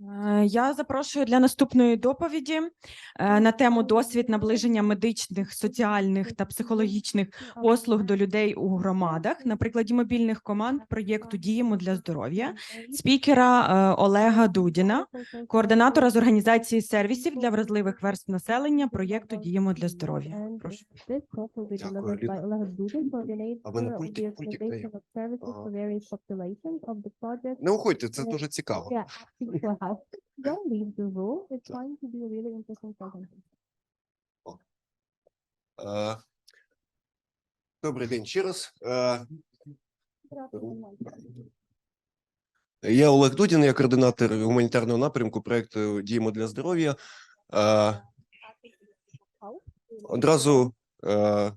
Е, Я запрошую для наступної доповіді е, на тему досвід наближення медичних, соціальних та психологічних послуг до людей у громадах на прикладі мобільних команд проєкту Діємо для здоров'я спікера е, Олега Дудіна, координатора з організації сервісів для вразливих верств населення проєкту Діємо для здоров'я. Прошу. Дякую, Не уходьте, це дуже цікаво. Don't leave the room. It's going to be a really interesting presentation. Е, Добрий день ще раз. Е, Я Олег Дудін, я координатор гуманітарного напрямку проекту Діємо для здоров'я. Е, Одразу е,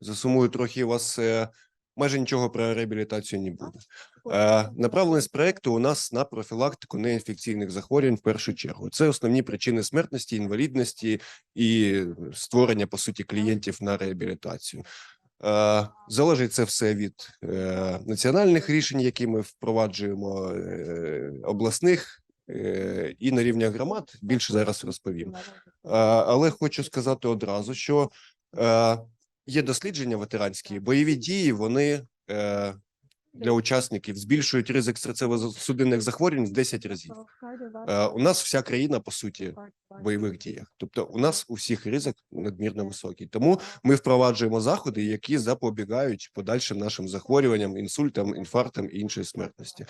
засумую трохи вас. е, Майже нічого про реабілітацію не буде. Е, Направленість проекту у нас на профілактику неінфекційних захворювань в першу чергу. Це основні причини смертності, інвалідності і створення по суті клієнтів на реабілітацію. Е, Залежить це все від е, національних рішень, які ми впроваджуємо, обласних і на рівнях громад. Більше зараз розповім. Але хочу сказати одразу, що є дослідження ветеранські, бойові дії вони для учасників збільшують ризик серцево-судинних захворювань в 10 разів. Е, У нас вся країна по суті в бойових діях, тобто у нас у всіх ризик надмірно високий. Тому ми впроваджуємо заходи, які запобігають подальшим нашим захворюванням, інсультам, інфарктам і іншої смертності.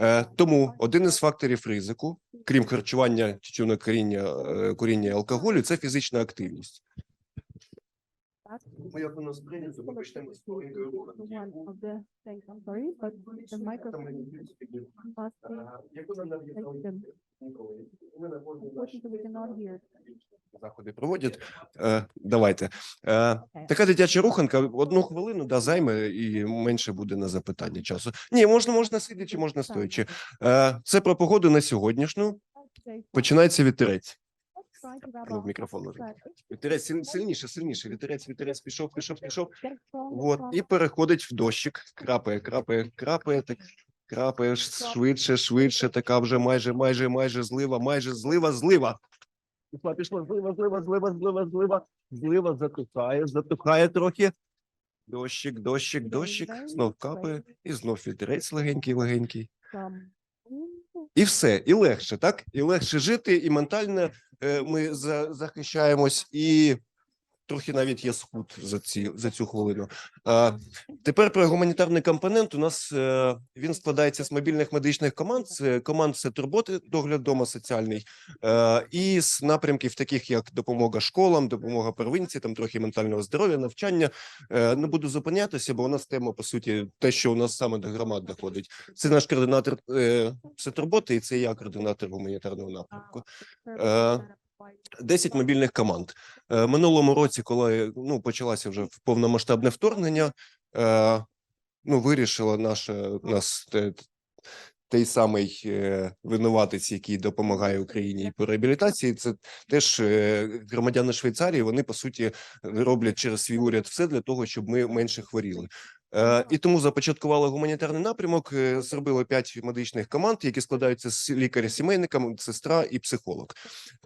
Е, Тому один із факторів ризику, крім харчування, тютюного коріння, е, і алкоголю, це фізична активність. Ми як у нас прийнято, ми почнемо з маленької руханки. One of the things, I'm sorry, but the microphone must be taken. Unfortunately, we cannot hear. заходи проводять. Е, давайте. Е, така дитяча руханка одну хвилину да, займе і менше буде на запитання часу. Ні, можна, можна сидячи, можна стоячи. Е, це про погоду на сьогоднішню. Починається вітерець. Ну, в мікрофон. Вітерець сильніше, сильніше. Вітерець, вітерець пішов, пішов, пішов. Вот, і переходить в дощик. Крапає, крапає, крапає, так крапає швидше, швидше. Така вже майже, майже, майже злива, майже злива, злива. Пішла, пішла, злива, злива, злива, злива, злива. Злива затухає, затухає трохи. Дощик, дощик, дощик. Знов капає, і знов вітерець легенький, легенький. І все, і легше, так? І легше жити, і ментально е, ми захищаємось, і трохи навіть є схуд за ці за цю хвилину. А, тепер про гуманітарний компонент. У нас е, він складається з мобільних медичних команд. Це команд це турботи, догляд дома соціальний, е, і з напрямків, таких як допомога школам, допомога первинці, там трохи ментального здоров'я, навчання. Е, не буду зупинятися, бо у нас тема по суті те, що у нас саме до громад доходить. Це наш координатор це турботи, і це я координатор гуманітарного напрямку. Е, 10 мобільних команд. Е, Минулому році, коли ну почалося вже повномасштабне вторгнення, е, ну вирішила наша нас той самий е, винуватець, який допомагає Україні по реабілітації. Це теж громадяни Швейцарії. Вони по суті роблять через свій уряд все для того, щоб ми менше хворіли. Е, і тому започаткували гуманітарний напрямок. е, Зробили п'ять медичних команд, які складаються з лікаря-сімейника, сестра і психолог.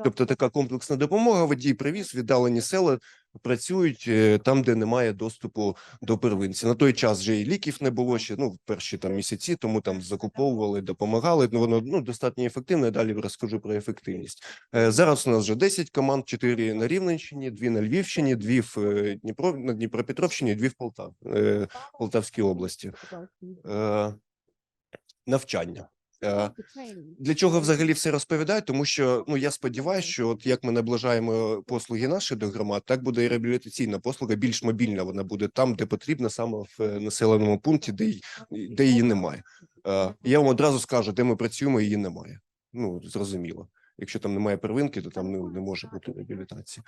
Тобто така комплексна допомога, водій привіз, віддалені села працюють е, там, де немає доступу до первинці. На той час вже і ліків не було ще. Ну, в перші там місяці, тому там закуповували, допомагали. Ну воно ну достатньо ефективно. я Далі розкажу про ефективність. Е, Зараз у нас вже 10 команд: 4 на Рівненщині, 2 на Львівщині, 2 в е, Дніпро на Дніпропетровщині, 2 в Полтав, Полтавській області. Навчання. Е, для чого взагалі все розповідаю? Тому що ну я сподіваюся, що от як ми наближаємо послуги наші до громад, так буде і реабілітаційна послуга більш мобільна. Вона буде там, де потрібно, саме в е, населеному пункті, де де її немає. Е, Я вам одразу скажу, де ми працюємо, її немає. Ну зрозуміло. Якщо там немає первинки, то там ну, не може бути реабілітації.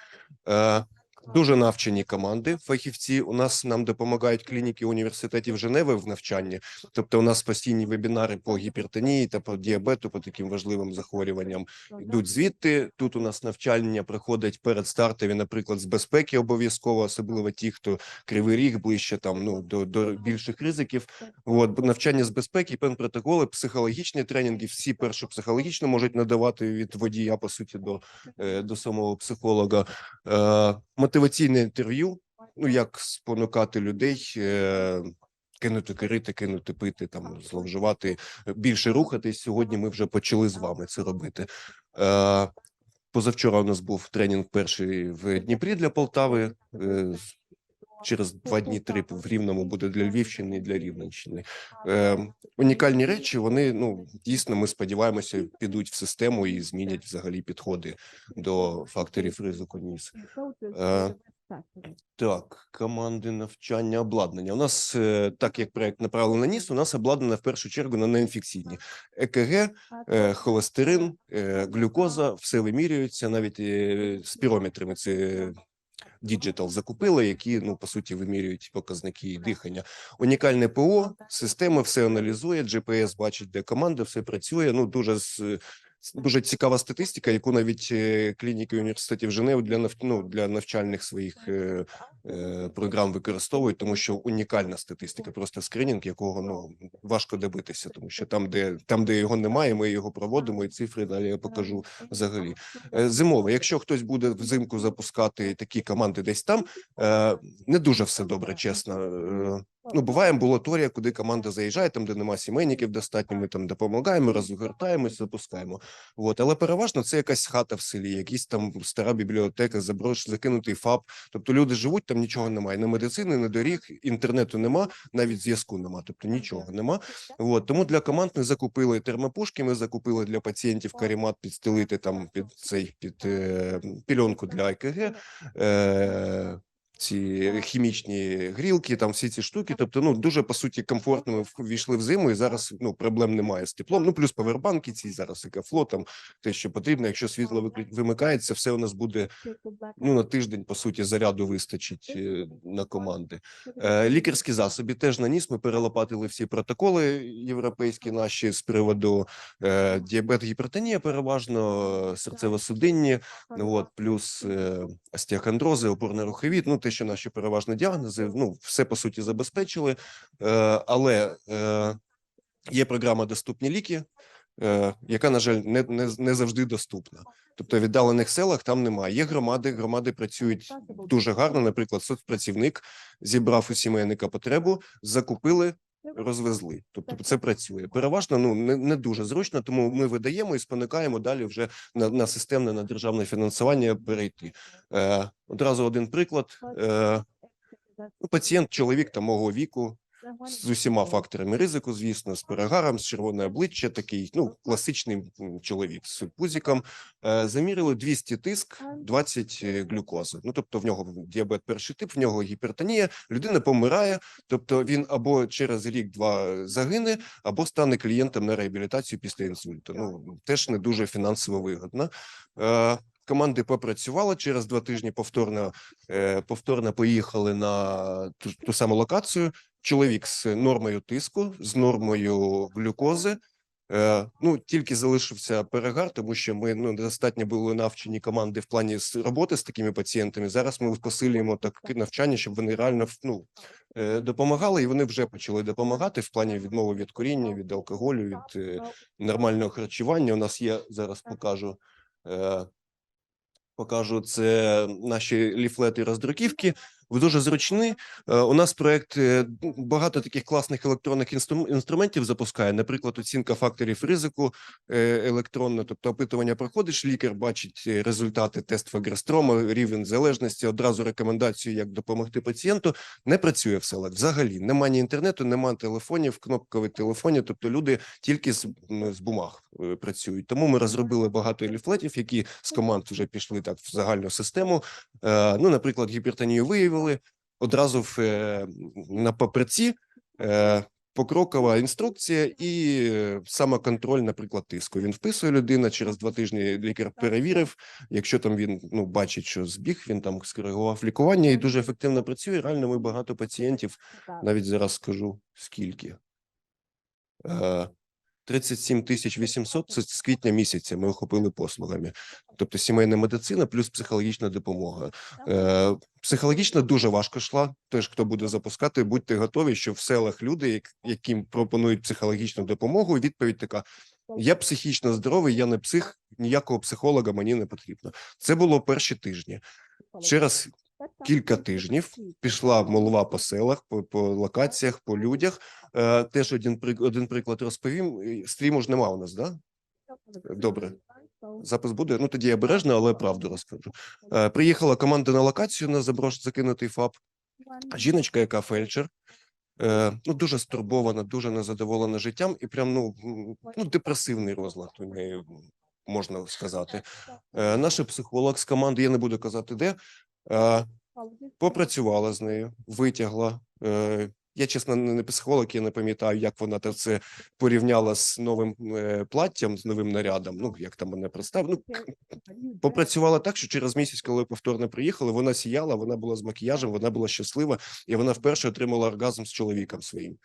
Е, Дуже навчені команди, фахівці. У нас нам допомагають клініки університетів Женеви в навчанні. Тобто, у нас постійні вебінари по гіпертонії та по діабету, по таким важливим захворюванням. Йдуть звідти. Тут у нас навчання проходить перед стартові, наприклад, з безпеки обов'язково, особливо ті, хто кривий ріг ближче там ну до, до більших ризиків. От навчання з безпеки, пен-протоколи, психологічні тренінги. Всі першо психологічно можуть надавати від водія, по суті, до, е, до самого психолога. Е, мотиваційне інтерв'ю. Ну як спонукати людей. Е, Кинути курити, кинути пити, там зловживати, більше рухатись. Сьогодні ми вже почали з вами це робити. Е, позавчора у нас був тренінг перший в Дніпрі для Полтави. Е, через два дні три в Рівному буде для Львівщини і для Рівненщини. Е, унікальні речі. Вони ну дійсно ми сподіваємося підуть в систему і змінять взагалі підходи до факторів ризику НІС. Е, Так, команди навчання обладнання. У нас е, так як проект направлений на ніс, у нас обладнане в першу чергу на неінфекційні ЕКГ, е, холестерин, е, глюкоза, все вимірюється, навіть е, спірометрами. Це діджитал закупили, які ну по суті вимірюють показники дихання. Унікальне ПО, система все аналізує. GPS бачить, де команда, все працює. Ну дуже з. Дуже цікава статистика, яку навіть е, клініки університетів Женеви для нав... ну, для навчальних своїх е, е, програм використовують, тому що унікальна статистика, просто скринінг, якого ну важко добитися, тому що там, де там, де його немає, ми його проводимо, і цифри далі я покажу взагалі. Е, Зимове, якщо хтось буде взимку запускати такі команди десь там, е, не дуже все добре, чесно. Ну, буває амбулаторія, куди команда заїжджає, там, де нема сімейників достатньо, ми там допомагаємо, розгортаємось, запускаємо. От, але переважно це якась хата в селі, якісь там стара бібліотека, заброш, закинутий ФАП. Тобто люди живуть, там нічого немає. Ні медицини, ні доріг, інтернету нема, навіть зв'язку нема. Тобто нічого нема. От, тому для команд ми закупили термопушки, ми закупили для пацієнтів карімат підстелити там під цей під е, пільонку для ЕКГ. Е, ці хімічні грілки, там всі ці штуки. Тобто, ну дуже по суті комфортно ми ввійшли в зиму, і зараз ну проблем немає з теплом. Ну плюс павербанки ці зараз екафло, там те, що потрібно. Якщо світло вимикається, все у нас буде ну на тиждень. По суті, заряду вистачить е, на команди. Е, Лікарські засоби теж на ніс. Ми перелопатили всі протоколи європейські наші з приводу е, діабет, гіпертонія, переважно серцево-судинні. От плюс остеохондрози, опорно-рухові. Ну те, що наші переважні діагнози, ну все по суті забезпечили. Е, але е, є програма Доступні ліки, е, яка, на жаль, не, не, не завжди доступна. Тобто в віддалених селах там немає. Є громади, громади працюють дуже гарно. Наприклад, соцпрацівник зібрав у сімейника потребу, закупили, розвезли. Тобто це працює. Переважно ну не, не дуже зручно, тому ми видаємо і спонукаємо далі вже на, на системне на державне фінансування перейти. Е, одразу один приклад. Е, ну, пацієнт, чоловік та мого віку, з усіма факторами ризику, звісно, з перегаром, з червоне обличчя, такий ну класичний чоловік з пузиком. Е, замірили 200 тиск, 20 глюкози. Ну тобто, в нього діабет перший тип, в нього гіпертонія. Людина помирає. Тобто, він або через рік-два загине, або стане клієнтом на реабілітацію після інсульту. Ну теж не дуже фінансово вигодно. Команди попрацювали через два тижні. Повторно е, повторно поїхали на ту, ту саму локацію. Чоловік з нормою тиску, з нормою глюкози. Е, ну тільки залишився перегар, тому що ми ну недостатньо були навчені команди в плані роботи з такими пацієнтами. Зараз ми посилюємо таке навчання, щоб вони реально ну, е, допомагали, і вони вже почали допомагати в плані відмови від куріння, від алкоголю, від нормального харчування. У нас є зараз покажу. Покажу це наші ліфлети роздруківки. Дуже зручні. Е, У нас проект е, багато таких класних електронних інстру- інструментів запускає. Наприклад, оцінка факторів ризику е, електронна, тобто опитування проходиш, лікар бачить результати тест фагрестрома, рівень залежності, одразу рекомендацію, як допомогти пацієнту. Не працює в селах взагалі. Немає ні інтернету, немає телефонів, кнопкові телефоні. Тобто люди тільки з, з бумаг працюють. Тому ми розробили багато ліфлетів, які з команд вже пішли так в загальну систему. Ну, наприклад, гіпертонію виявили одразу в е, на папірці. Е, покрокова інструкція і е, самоконтроль, наприклад, тиску. Він вписує людина через два тижні. Лікар перевірив. Якщо там він ну бачить, що збіг, він там скоригував лікування і дуже ефективно працює. Реально, ми багато пацієнтів навіть зараз скажу скільки. Е, 37 тисяч 800 – це з квітня місяця ми охопили послугами. Тобто сімейна медицина плюс психологічна допомога. Е, психологічно дуже важко йшла. Теж хто буде запускати, будьте готові, що в селах люди, яким пропонують психологічну допомогу, відповідь така: я психічно здоровий, я не псих, ніякого психолога мені не потрібно. Це було перші тижні. Через кілька тижнів пішла молва по селах, по, по локаціях, по людях. Е, теж один один приклад розповім. Стріму ж нема у нас, да? Добре. Запис буде. Ну тоді я обережно, але правду розкажу. Е, приїхала команда на локацію на заброш закинутий ФАП. Жіночка, яка фельдшер, е, ну дуже стурбована, дуже незадоволена життям, і прям ну, ну депресивний розлад у неї можна сказати. Е, наш психолог з команди, я не буду казати де, попрацювала з нею, витягла. Е, я чесно не психолог, я не пам'ятаю, як вона це порівняла з новим е, платтям, з новим нарядом. Ну як там мене представ. Ну попрацювала так, що через місяць, коли повторно приїхали, вона сіяла, вона була з макіяжем, вона була щаслива, і вона вперше отримала оргазм з чоловіком своїм.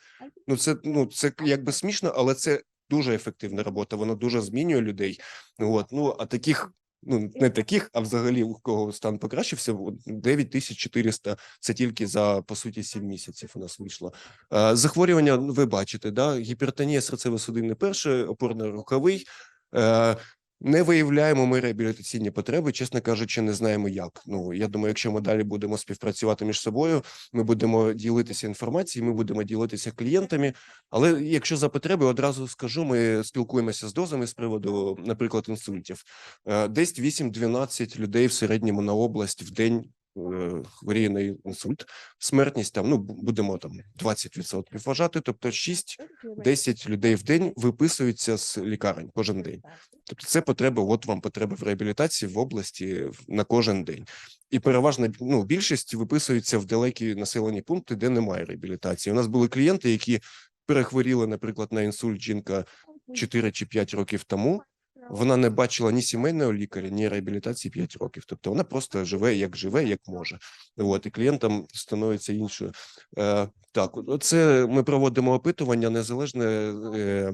Ну це ну це якби смішно, але це дуже ефективна робота. Вона дуже змінює людей. От ну а таких. Ну, не таких, а взагалі у кого стан покращився, от 9400 – це тільки за, по суті, 7 місяців у нас вийшло. Е, Захворювання, ви бачите, да? гіпертонія серцево-судинне перше, опорно-руховий. Не виявляємо ми реабілітаційні потреби, чесно кажучи, не знаємо як. Ну, я думаю, якщо ми далі будемо співпрацювати між собою, ми будемо ділитися інформацією, ми будемо ділитися клієнтами. Але якщо за потреби, одразу скажу, ми спілкуємося з дозами з приводу, наприклад, інсультів. Е, Десь 8-12 людей в середньому на область в день е, хворіє на інсульт. Смертність там, ну, будемо там 20% вважати, тобто 6-10 людей в день виписуються з лікарень кожен день. Тобто це потреба, от вам потреба в реабілітації в області на кожен день. І переважно ну, більшість виписуються в далекі населені пункти, де немає реабілітації. У нас були клієнти, які перехворіли, наприклад, на інсульт жінка 4 чи 5 років тому. Вона не бачила ні сімейного лікаря, ні реабілітації 5 років. Тобто вона просто живе, як живе, як може. От і клієнтам становиться іншою. Е, так, це ми проводимо опитування незалежне. Е,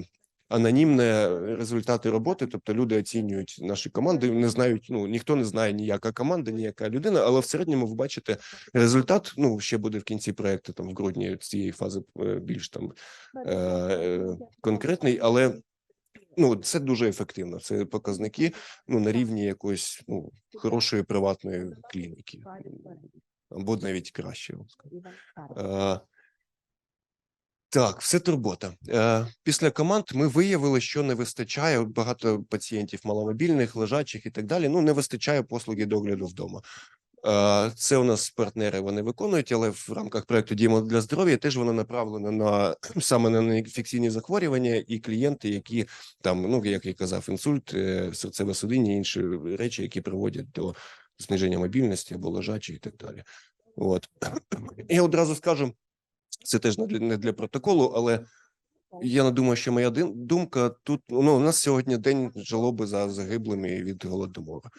Анонімне результати роботи, тобто люди оцінюють наші команди, не знають. Ну ніхто не знає ніяка команда, ніяка людина, але в середньому ви бачите результат. Ну ще буде в кінці проекту, там в грудні цієї фази е, більш там е, е, конкретний, але ну це дуже ефективно. Це показники ну на рівні якоїсь ну хорошої приватної клініки, або навіть краще. я вам скажу. Так, все турбота. Е, після команд ми виявили, що не вистачає багато пацієнтів маломобільних, лежачих і так далі. Ну не вистачає послуги догляду вдома. Е, Це у нас партнери вони виконують, але в рамках проекту Діємо для здоров'я теж воно направлено на саме на неінфекційні захворювання і клієнти, які там, ну як я казав, інсульт, е, серцево-судинні, інші речі, які приводять до зниження мобільності або лежачі і так далі. От я одразу скажу, це теж не для, не для протоколу, але я не думаю, що моя думка тут. Ну, у нас сьогодні день жалоби за загиблими від голодомору.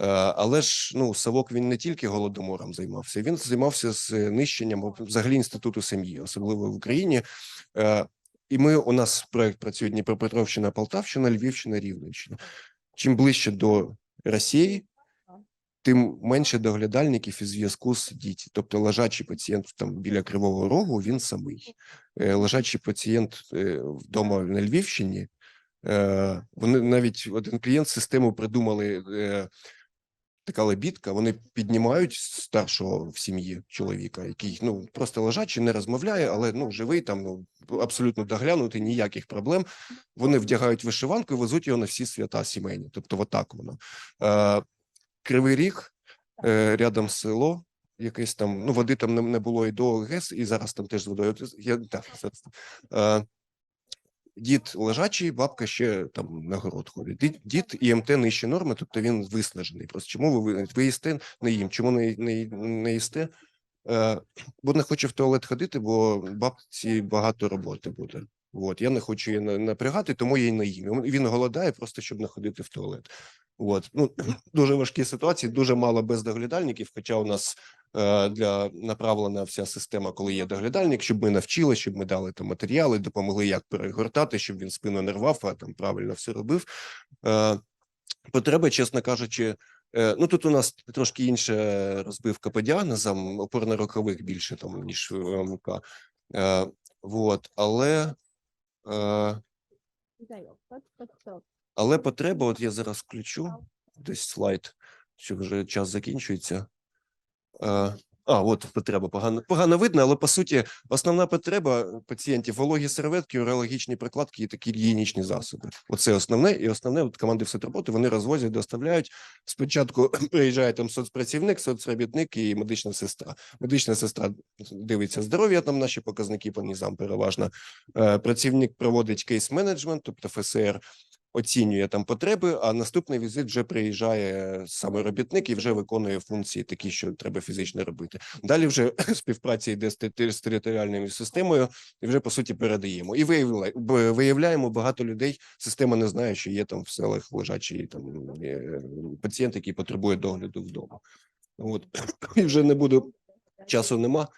Е, Але ж ну Савок він не тільки голодомором займався, він займався з нищенням взагалі інституту сім'ї, особливо в Україні. Е, І ми у нас проект працює Дніпропетровщина, Полтавщина, Львівщина, Рівненщина. Чим ближче до Росії, тим менше доглядальників і зв'язку з дітьми. Тобто лежачий пацієнт там біля Кривого Рогу він самий. Е, Лежачий пацієнт е, вдома на Львівщині. е, Вони навіть один клієнт систему придумали. Така лебідка, вони піднімають старшого в сім'ї чоловіка, який ну просто лежачий, не розмовляє, але ну живий там ну абсолютно доглянутий, ніяких проблем. Вони вдягають вишиванку і везуть його на всі свята сімейні. Тобто, отак воно. Кривий Ріг, е, рядом село, якесь там, ну, води там не, було і до ГЕС, і зараз там теж з водою. Я, так, зараз. Е, дід лежачий, бабка ще там на город ходить. Дід, дід ІМТ нижче норми, тобто він виснажений. Просто чому ви, ви їсте не їм? Чому не, не, не їсте? Е, бо не хочу в туалет ходити, бо бабці багато роботи буде. От, я не хочу її на- напрягати, тому я її не їм. Він голодає просто, щоб не ходити в туалет. От, ну, дуже важкі ситуації, дуже мало бездоглядальників, хоча у нас е, для направлена вся система, коли є доглядальник, щоб ми навчили, щоб ми дали там матеріали, допомогли, як перегортати, щоб він спину не рвав, а там правильно все робив. Е, потреби, чесно кажучи, е, ну тут у нас трошки інша розбивка по діагнозам, опорно-рокових більше там, ніж МК. Е, вот, але, але потреба, от я зараз включу десь слайд, що вже час закінчується. А, от потреба погано, погано видно, але по суті, основна потреба пацієнтів вологі серветки, урологічні прикладки і такі гігієнічні засоби. Оце основне, і основне от команди всетроботи вони розвозять, доставляють. Спочатку приїжджає там соцпрацівник, соцробітник і медична сестра. Медична сестра дивиться здоров'я, там наші показники по низам переважно. Е, Працівник проводить кейс-менеджмент, тобто ФСР, оцінює там потреби, а наступний візит вже приїжджає саме робітник і вже виконує функції такі, що треба фізично робити. Далі вже співпраця йде з те- з територіальною системою, і вже по суті передаємо. І виявля- виявляємо багато людей. Система не знає, що є там в селах лежачі там е, пацієнт, який потребує догляду вдома. От і вже не буду часу нема.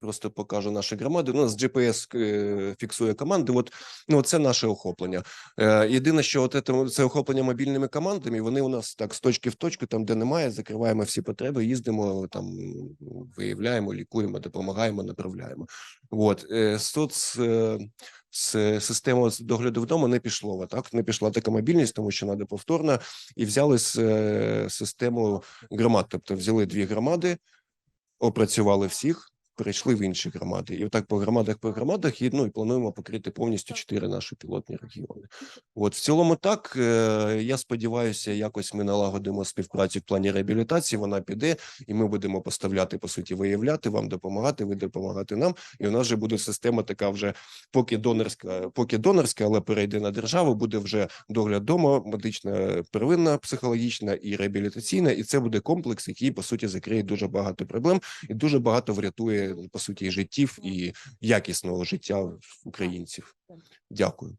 Просто покажу наші громади. У нас GPS е, фіксує команди. От ну це наше охоплення. Е, єдине, що от це, охоплення мобільними командами. Вони у нас так з точки в точку, там де немає, закриваємо всі потреби, їздимо там, виявляємо, лікуємо, допомагаємо, направляємо. От е, соц. З система з догляду вдома не пішло. Так не пішла така мобільність, тому що треба повторно, і взяли з систему громад. Тобто взяли дві громади, опрацювали всіх, перейшли в інші громади. І отак по громадах, по громадах, і, ну, і плануємо покрити повністю чотири наші пілотні регіони. От в цілому, так е, я сподіваюся, якось ми налагодимо співпрацю в плані реабілітації. Вона піде, і ми будемо поставляти по суті, виявляти вам, допомагати. Ви допомагати нам. І у нас вже буде система така вже поки донорська, поки донорська, але перейде на державу. Буде вже догляд дома, медична первинна, психологічна і реабілітаційна. І це буде комплекс, який по суті закриє дуже багато проблем і дуже багато врятує по суті життів і якісного життя українців. Дякую.